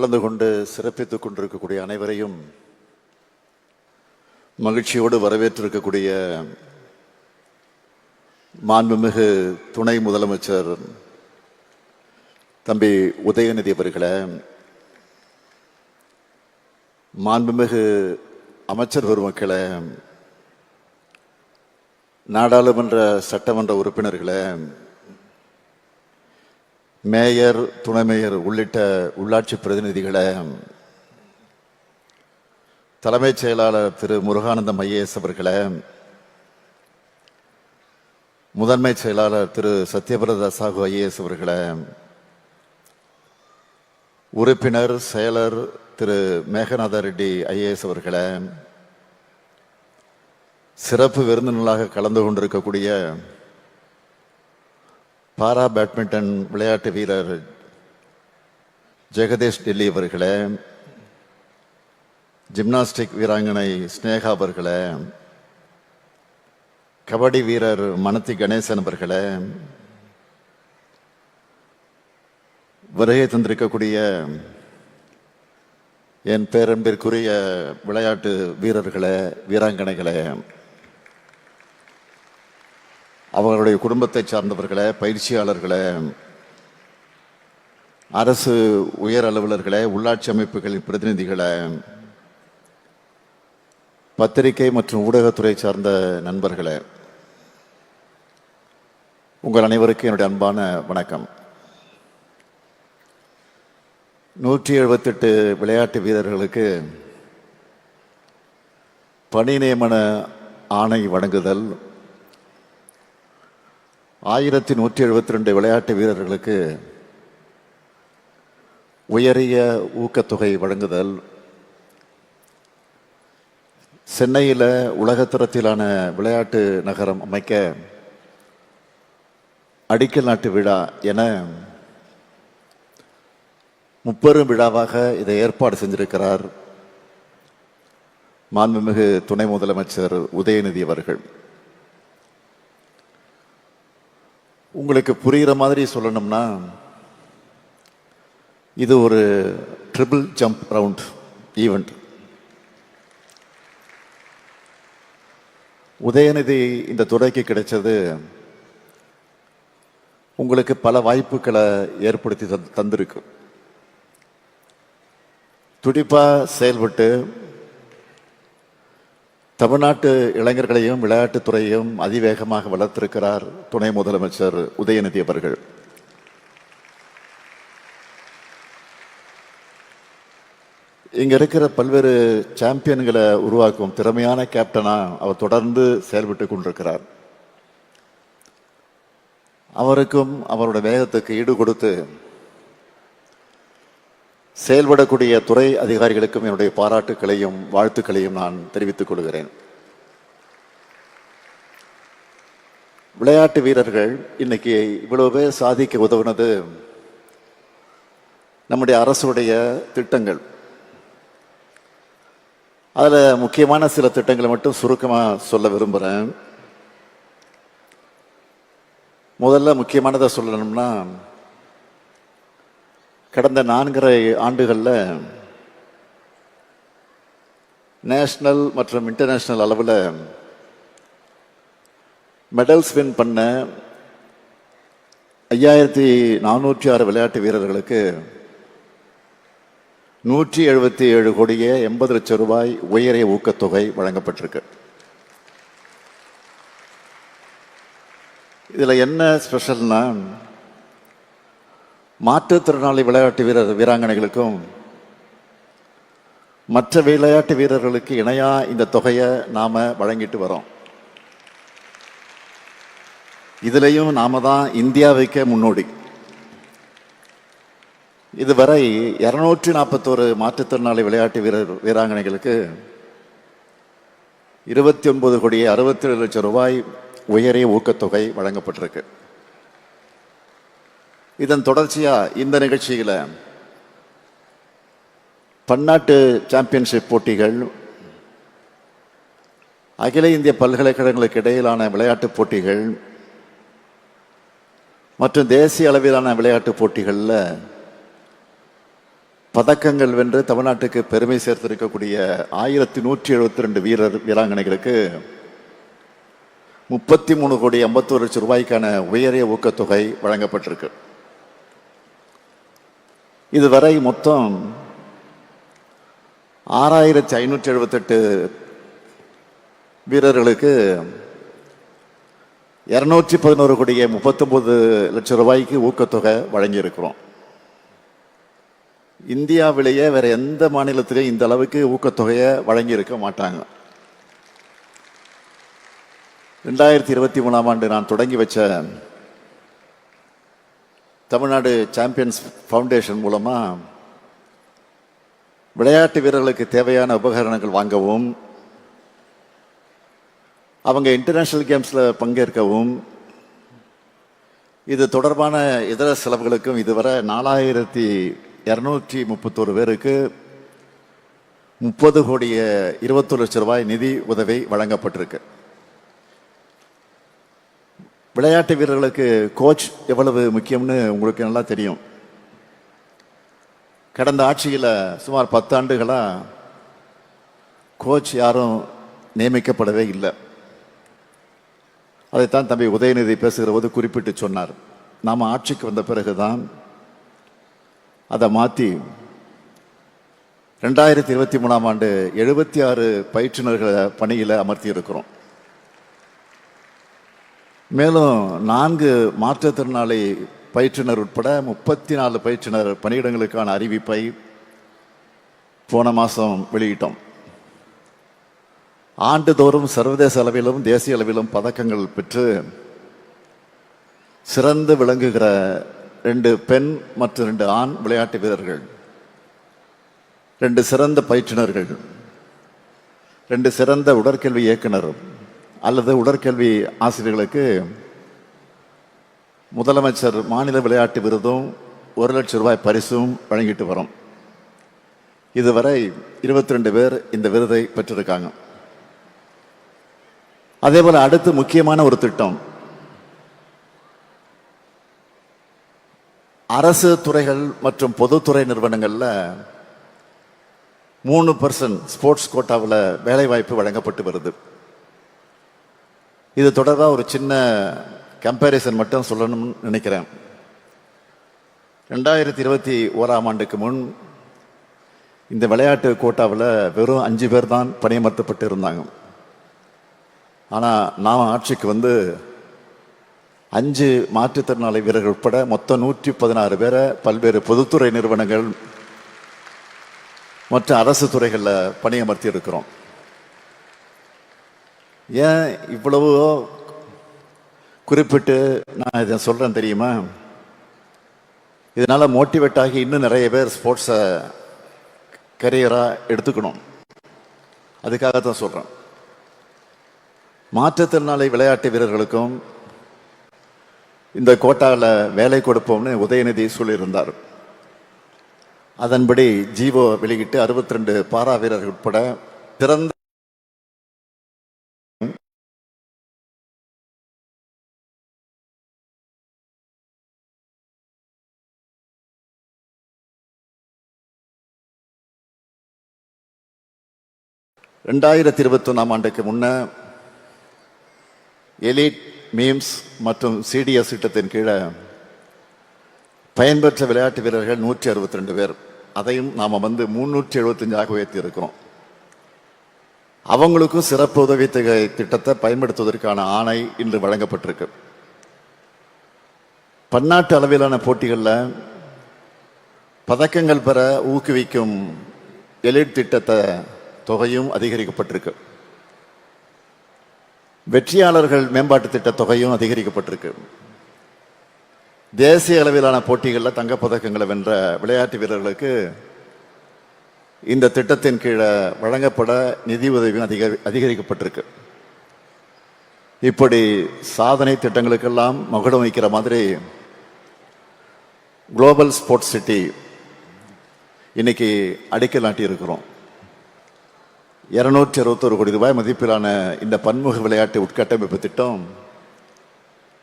கலந்து கொண்டு சிறப்பித்துக் கொண்டிருக்கக்கூடிய அனைவரையும் மகிழ்ச்சியோடு வரவேற்றிருக்கக்கூடிய மாண்புமிகு துணை முதலமைச்சர் தம்பி உதயநிதி அவர்களை மாண்புமிகு அமைச்சர் பெருமக்களை நாடாளுமன்ற சட்டமன்ற உறுப்பினர்களை மேயர் துணை மேயர் உள்ளிட்ட உள்ளாட்சி பிரதிநிதிகளை தலைமைச் செயலாளர் திரு முருகானந்தம் ஐஏஎஸ் அவர்களை முதன்மை செயலாளர் திரு சத்யபிரதா சாகு ஐஏஎஸ் அவர்களை உறுப்பினர் செயலர் திரு மேகநாத ரெட்டி ஐஏஎஸ் அவர்களை சிறப்பு விருந்தினர்களாக கலந்து கொண்டிருக்கக்கூடிய பாரா பேட்மிண்டன் விளையாட்டு வீரர் ஜெகதீஷ் டெல்லி அவர்களே ஜிம்னாஸ்டிக் வீராங்கனை ஸ்னேகா அவர்களே கபடி வீரர் மனத்தி கணேசன் அவர்களே வருகை தந்திருக்கக்கூடிய என் பேரன்பிற்குரிய விளையாட்டு வீரர்களே வீராங்கனைகளே அவர்களுடைய குடும்பத்தை சார்ந்தவர்களை பயிற்சியாளர்களை அரசு உயர் அலுவலர்களை உள்ளாட்சி அமைப்புகளின் பிரதிநிதிகளை பத்திரிகை மற்றும் ஊடகத்துறை சார்ந்த நண்பர்களே உங்கள் அனைவருக்கும் என்னுடைய அன்பான வணக்கம். நூற்றி எழுபத்தெட்டு விளையாட்டு வீரர்களுக்கு பணி நியமன ஆணை வழங்குதல் ஆயிரத்தி நூற்றி எழுபத்தி ரெண்டு விளையாட்டு வீரர்களுக்கு உயரிய ஊக்கத்தொகை வழங்குதல். சென்னையில் உலகத்தரத்திலான விளையாட்டு நகரம் அமைக்க அடிக்கல் நாட்டு விழா என முப்பெரும் விழாவாக இதை ஏற்பாடு செஞ்சிருக்கிறார். மாண்புமிகு துணை முதலமைச்சர் உதயநிதி அவர்கள். உங்களுக்கு புரிகிற மாதிரி சொல்லணும்னா இது ஒரு triple jump round event Udhayanidhi இந்த துறைக்கு கிடைச்சது உங்களுக்கு பல வாய்ப்புகளை ஏற்படுத்தி தந்- தந்திருக்கு. துடிப்பாக செயல்பட்டு தமிழ்நாட்டு இளைஞர்களையும் விளையாட்டுத்துறையையும் அதிவேகமாக வளர்த்திருக்கிறார் துணை முதலமைச்சர் உதயநிதி அவர்கள். இங்கே இருக்கிற பல்வேறு சாம்பியன்களை உருவாக்கும் திறமையான கேப்டனாக அவர் தொடர்ந்து செயல்பட்டு கொண்டிருக்கிறார். அவருக்கும் அவருடைய வேகத்துக்கு ஈடு கொடுத்து செயல்படக்கூடிய துறை அதிகாரிகளுக்கும் என்னுடைய பாராட்டுக்களையும் வாழ்த்துக்களையும் நான் தெரிவித்துக் கொள்கிறேன். விளையாட்டு வீரர்கள் இன்னைக்கு இவ்வளவு பேர் சாதிக்க உதவுனது நம்முடைய அரசுடைய திட்டங்கள். அதில் முக்கியமான சில திட்டங்களை மட்டும் சுருக்கமாக சொல்ல விரும்புகிறேன் முதல்ல முக்கியமானதை சொல்லணும்னா கடந்த நான்கரை ஆண்டுகளில் நேஷ்னல் மற்றும் இன்டர்நேஷ்னல் அளவில் மெடல்ஸ் வின் பண்ண ஐயாயிரத்தி நானூற்றி ஆறு விளையாட்டு வீரர்களுக்கு நூற்றி எழுபத்தி ஏழு கோடியே எண்பது லட்சம் ரூபாய் உயரிய ஊக்கத்தொகை வழங்கப்பட்டிருக்கு. இதில் என்ன ஸ்பெஷல்னால் மாற்றுத்திறனாளி விளையாட்டு வீரர் வீராங்கனைகளுக்கும் மற்ற விளையாட்டு வீரர்களுக்கு இணையாக இந்த தொகையை நாம் வழங்கிட்டு வரோம். இதுலேயும் நாம தான் இந்தியாவுக்கே முன்னோடி. இதுவரை இருநூற்றி நாற்பத்தோரு மாற்றுத்திறனாளி விளையாட்டு வீரர் வீராங்கனைகளுக்கு இருபத்தி ஒன்பது கோடியே அறுபத்தி ஏழு லட்சம் ரூபாய் உயரிய ஊக்கத்தொகை வழங்கப்பட்டிருக்கு. இதன் தொடர்ச்சியாக இந்த நிகழ்ச்சியில் பன்னாட்டு சாம்பியன்ஷிப் போட்டிகள் அகில இந்திய பல்கலைக்கழகங்களுக்கு இடையிலான விளையாட்டுப் போட்டிகள் மற்றும் தேசிய அளவிலான விளையாட்டுப் போட்டிகளில் பதக்கங்கள் வென்று தமிழ்நாட்டுக்கு பெருமை சேர்த்திருக்கக்கூடிய ஆயிரத்தி நூற்றி எழுபத்தி ரெண்டு வீரர் வீராங்கனைகளுக்கு முப்பத்தி மூணு கோடி ஐம்பத்தோரு லட்சம் ரூபாய்க்கான உயரிய ஊக்கத்தொகை வழங்கப்பட்டிருக்கு. இதுவரை மொத்தம் ஆறாயிரத்தி ஐநூற்றி எழுபத்தெட்டு வீரர்களுக்கு இரநூற்றி பதினோரு கோடியே முப்பத்தொம்பது லட்சம் ரூபாய்க்கு ஊக்கத்தொகை வழங்கியிருக்கிறோம். இந்தியாவிலேயே வேறு எந்த மாநிலத்திலையும் இந்த அளவுக்கு ஊக்கத்தொகையை வழங்கியிருக்க மாட்டாங்க. ரெண்டாயிரத்தி இருபத்தி மூணாம் ஆண்டு நான் தொடங்கி வச்ச தமிழ்நாடு சாம்பியன்ஸ் ஃபவுண்டேஷன் மூலமாக விளையாட்டு வீரர்களுக்கு தேவையான உபகரணங்கள் வாங்கவும் அவங்க இன்டர்நேஷ்னல் கேம்ஸில் பங்கேற்கவும் இது தொடர்பான இதர செலவுகளுக்கும் இதுவரை நாலாயிரத்தி இரநூற்றி முப்பத்தோரு பேருக்கு முப்பது கோடிய இருபத்தொரு லட்ச ரூபாய் நிதி உதவி வழங்கப்பட்டிருக்கு. விளையாட்டு வீரர்களுக்கு கோச் எவ்வளவு முக்கியம்னு உங்களுக்கு நல்லா தெரியும். கடந்த ஆட்சியில் சுமார் பத்து ஆண்டுகளாக கோச் யாரும் நியமிக்கப்படவே இல்லை. அதைத்தான் தம்பி உதயநிதி பேசுகிற போது குறிப்பிட்டு சொன்னார். நாம் ஆட்சிக்கு வந்த பிறகு தான் அதை மாற்றி ரெண்டாயிரத்தி இருபத்தி மூணாம் ஆண்டு எழுபத்தி ஆறு பயிற்றுநர்களை பணியில் அமர்த்தி இருக்கிறோம் மேலும் நான்கு மாற்றுத்திறனாளி பயிற்றுனர் உட்பட முப்பத்தி நாலு பயிற்றுனர் பணியிடங்களுக்கான அறிவிப்பை போன மாதம் வெளியிட்டோம். ஆண்டுதோறும் சர்வதேச அளவிலும் தேசிய அளவிலும் பதக்கங்கள் பெற்று சிறந்து விளங்குகிற ரெண்டு பெண் மற்றும் ரெண்டு ஆண் விளையாட்டு வீரர்கள் ரெண்டு சிறந்த பயிற்றுனர்கள் ரெண்டு சிறந்த உடற்கல்வி இயக்குனர் அல்லது உடற்கல்வி ஆசிரியர்களுக்கு முதலமைச்சர் மாநில விளையாட்டு விருதும் ஒரு லட்சம் ரூபாய் பரிசும் வழங்கிட்டு வரோம். இதுவரை இருபத்தி ரெண்டு பேர் இந்த விருதை பெற்றிருக்காங்க. அதே போல் அடுத்து முக்கியமான ஒரு திட்டம். அரசு துறைகள் மற்றும் பொதுத்துறை நிறுவனங்களில் மூணு பர்சன்ட் ஸ்போர்ட்ஸ் கோட்டாவில் வேலைவாய்ப்பு வழங்கப்பட்டு வருது. இது தொடர்பாக ஒரு சின்ன கம்பேரிசன் மட்டும் சொல்லணும்னு நினைக்கிறேன். ரெண்டாயிரத்தி இருபத்தி ஓராம் ஆண்டுக்கு முன் இந்த விளையாட்டு கோட்டாவில் வெறும் அஞ்சு பேர் தான் பணியமர்த்தப்பட்டு இருந்தாங்க ஆனால் நாம் ஆட்சிக்கு வந்து அஞ்சு மாற்றுத்திறனாளி வீரர்கள் உட்பட மொத்தம் நூற்றி பதினாறு பேரை பல்வேறு பொதுத்துறை நிறுவனங்கள் மற்ற அரசு துறைகளில் பணியமர்த்தி இருக்கிறோம் ஏன் இவ்வளவு குறிப்பிட்டு நான் இதை சொல்கிறேன் தெரியுமா? இதனால் மோட்டிவேட் ஆகி இன்னும் நிறைய பேர் ஸ்போர்ட்ஸை கரியராக எடுத்துக்கணும். அதுக்காக தான் சொல்கிறேன் மாற்றுத்திறனாளி விளையாட்டு வீரர்களுக்கும் இந்த கோட்டாவில் வேலை கொடுப்போம்னு உதயநிதி சொல்லியிருந்தார். அதன்படி ஜீவோ வெளியிட்டு அறுபத்தி ரெண்டு பாரா வீரர்கள் உட்பட திறந்த ரெண்டாயிரத்தி இருபத்தி ஒன்றாம் ஆண்டுக்கு முன்ன எலிட் மீம்ஸ் மற்றும் சிடிஎஸ் திட்டத்தின் கீழே பயன்பெற்ற விளையாட்டு வீரர்கள் நூற்றி அறுபத்தி ரெண்டு பேர். அதையும் நாம் வந்து முன்னூற்றி எழுபத்தஞ்சாக உயர்த்தி அவங்களுக்கும் சிறப்பு உதவித்தொகை திட்டத்தை பயன்படுத்துவதற்கான ஆணை இன்று வழங்கப்பட்டிருக்கு. பன்னாட்டு அளவிலான போட்டிகளில் பதக்கங்கள் பெற ஊக்குவிக்கும் எலிட் திட்டத்தை தொகையும் அதிகரிக்கப்பட்டிருக்கு. வெற்றியாளர்கள் மேம்பாட்டு திட்ட தொகையும் அதிகரிக்கப்பட்டிருக்கு. தேசிய அளவிலான போட்டிகளில் தங்கப்பதக்கங்களை வென்ற விளையாட்டு வீரர்களுக்கு இந்த திட்டத்தின் கீழே வழங்கப்பட நிதி உதவியும் அதிக அதிகரிக்கப்பட்டிருக்கு. இப்படி சாதனை திட்டங்களுக்கெல்லாம் மகுடம் வைக்கிற மாதிரி குளோபல் ஸ்போர்ட்ஸ் சிட்டி இன்னைக்கு அடிக்கல் நாட்டி இருக்கிறோம் இருநூற்றி அறுபத்தோரு கோடி ரூபாய் மதிப்பிலான இந்த பன்முக விளையாட்டு உட்கட்டமைப்பு திட்டம்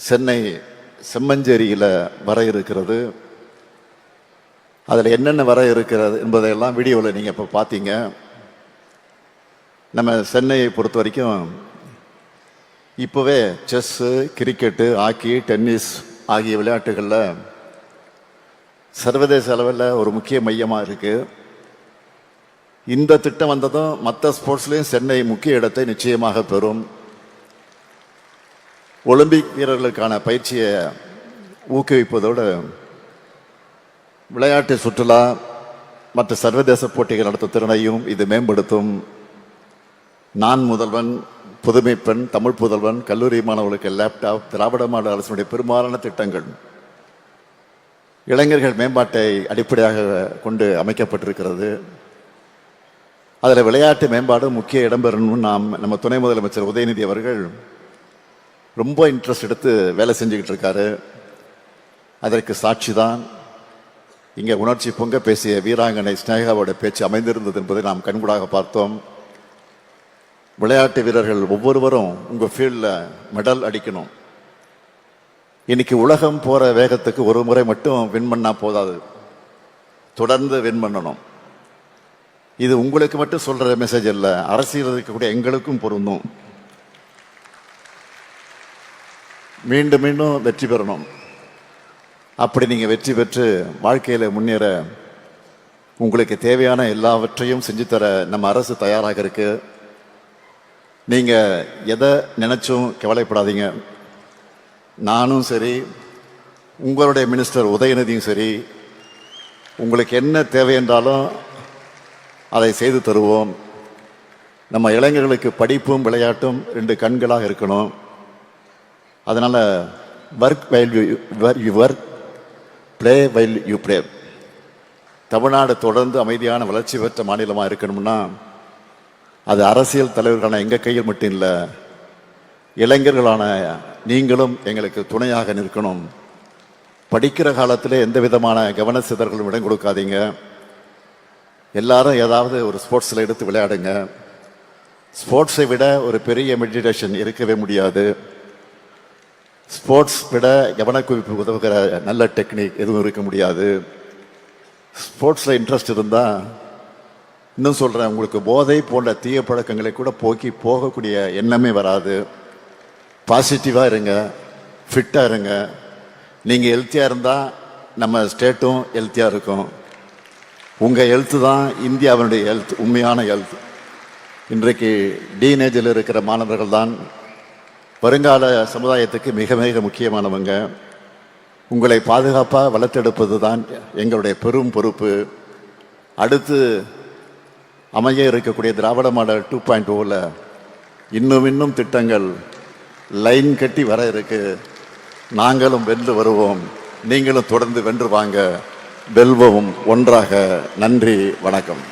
சென்னை செம்மஞ்சேரியில் வர இருக்கிறது. அதில் என்னென்ன வர இருக்கிறது என்பதையெல்லாம் வீடியோவில் நீங்கள் இப்போ பார்த்தீங்க நம்ம சென்னையை பொறுத்த வரைக்கும் இப்போவே செஸ்ஸு கிரிக்கெட்டு ஹாக்கி டென்னிஸ் ஆகிய விளையாட்டுகளில் சர்வதேச அளவில் ஒரு முக்கிய மையமாக இருக்குது இந்த திட்டம் வந்ததும் மற்ற ஸ்போர்ட்ஸ்லேயும் சென்னை முக்கிய இடத்தை நிச்சயமாக பெறும். ஒலிம்பிக் வீரர்களுக்கான பயிற்சியை ஊக்குவிப்பதோடு விளையாட்டு சுற்றுலா மற்ற சர்வதேச போட்டிகள் நடத்தும் திறனையும் இது மேம்படுத்தும். நான் முதல்வன் புதுமை பெண் தமிழ் புதல்வன் கல்லூரி மாணவர்களுக்கு லேப்டாப் திராவிட மாடல் அரசனுடைய பெரும்பாலான திட்டங்கள். இளைஞர்கள் மேம்பாட்டை அடிப்படையாக கொண்டு அமைக்கப்பட்டிருக்கிறது. அதில் விளையாட்டு மேம்பாடு முக்கிய இடம்பெறணும்னு நாம் நம்ம துணை முதலமைச்சர் உதயநிதி அவர்கள் ரொம்ப இன்ட்ரெஸ்ட் எடுத்து வேலை செஞ்சுக்கிட்டு இருக்காரு. அதற்கு சாட்சி தான். இங்கே உணர்ச்சி பொங்க பேசிய வீராங்கனை ஸ்னேகாவோட பேச்சு அமைந்திருந்தது என்பதை நாம் கண்கூடாக பார்த்தோம். விளையாட்டு வீரர்கள் ஒவ்வொருவரும் உங்கள் ஃபீல்டில் மெடல் அடிக்கணும். இன்னைக்கு உலகம் போகிற வேகத்துக்கு ஒரு முறை மட்டும் வின் பண்ணால் போதாது. தொடர்ந்து வின் பண்ணணும். இது உங்களுக்கு மட்டும் சொல்ற மெசேஜ் இல்லை அரசியல் இருக்கக்கூடிய எங்களுக்கும் பொருந்தும். மீண்டும் மீண்டும் வெற்றி பெறணும். அப்படி நீங்கள் வெற்றி பெற்று வாழ்க்கையில் முன்னேற உங்களுக்கு தேவையான எல்லாவற்றையும் செஞ்சு தர நம்ம அரசு தயாராக இருக்கு. நீங்கள் எதை நினைச்சும் கவலைப்படாதீங்க. நானும் சரி உங்களுடைய மினிஸ்டர் உதயநிதியும் சரி உங்களுக்கு என்ன தேவை என்றாலும் அதை செய்து தருவோம். நம்ம இளைஞர்களுக்கு படிப்பும் விளையாட்டும் ரெண்டு கண்களாக இருக்கணும். அதனால் work while you work play while you play Tamil Nadu தொடர்ந்து அமைதியான வளர்ச்சி பெற்ற மாநிலமாக இருக்கணும்னா அது அரசியல் தலைவர்களான எங்கள் கையில் மட்டும் இல்லை இளைஞர்களான நீங்களும் எங்களுக்கு துணையாக நிற்கணும். படிக்கிற காலத்தில் எந்த விதமான கவன சிதறலும் இடம் கொடுக்காதீங்க. எல்லாரும் ஏதாவது ஒரு ஸ்போர்ட்ஸில் எடுத்து விளையாடுங்க. ஸ்போர்ட்ஸை விட ஒரு பெரிய மெடிடேஷன் இருக்கவே முடியாது. ஸ்போர்ட்ஸ் விட கவனக்குவிப்பு உதவுகிற நல்ல டெக்னிக் எதுவும் இருக்க முடியாது. ஸ்போர்ட்ஸில் இன்ட்ரெஸ்ட் இருந்தால் இன்னும் சொல்கிறேன் உங்களுக்கு போதை போன்ற தீய பழக்கங்களை கூட போக்கி போகக்கூடிய எண்ணமே வராது. பாசிட்டிவாக இருங்க ஃபிட்டாக இருங்க. நீங்கள் ஹெல்த்தியாக இருந்தால் நம்ம ஸ்டேட்டும் ஹெல்த்தியாக இருக்கும். உங்கள் ஹெல்த்து தான் இந்தியாவினுடைய ஹெல்த் உண்மையான ஹெல்த் இன்றைக்கு டீனேஜில் இருக்கிற மாணவர்கள் தான் வருங்கால சமுதாயத்துக்கு மிக மிக முக்கியமானவங்க. உங்களை பாதுகாப்பாக வளர்த்தெடுப்பது தான் எங்களுடைய பெரும் பொறுப்பு. அடுத்து அமைய இருக்கக்கூடிய திராவிட மாடல் டூ பாயிண்ட் ஓவில் இன்னும் இன்னும் திட்டங்கள் லைன் கட்டி வர இருக்கு. நாங்களும் வென்று வருவோம். நீங்களும் தொடர்ந்து வென்று வாங்க. வெல்வவும் ஒன்றாக. நன்றி வணக்கம்.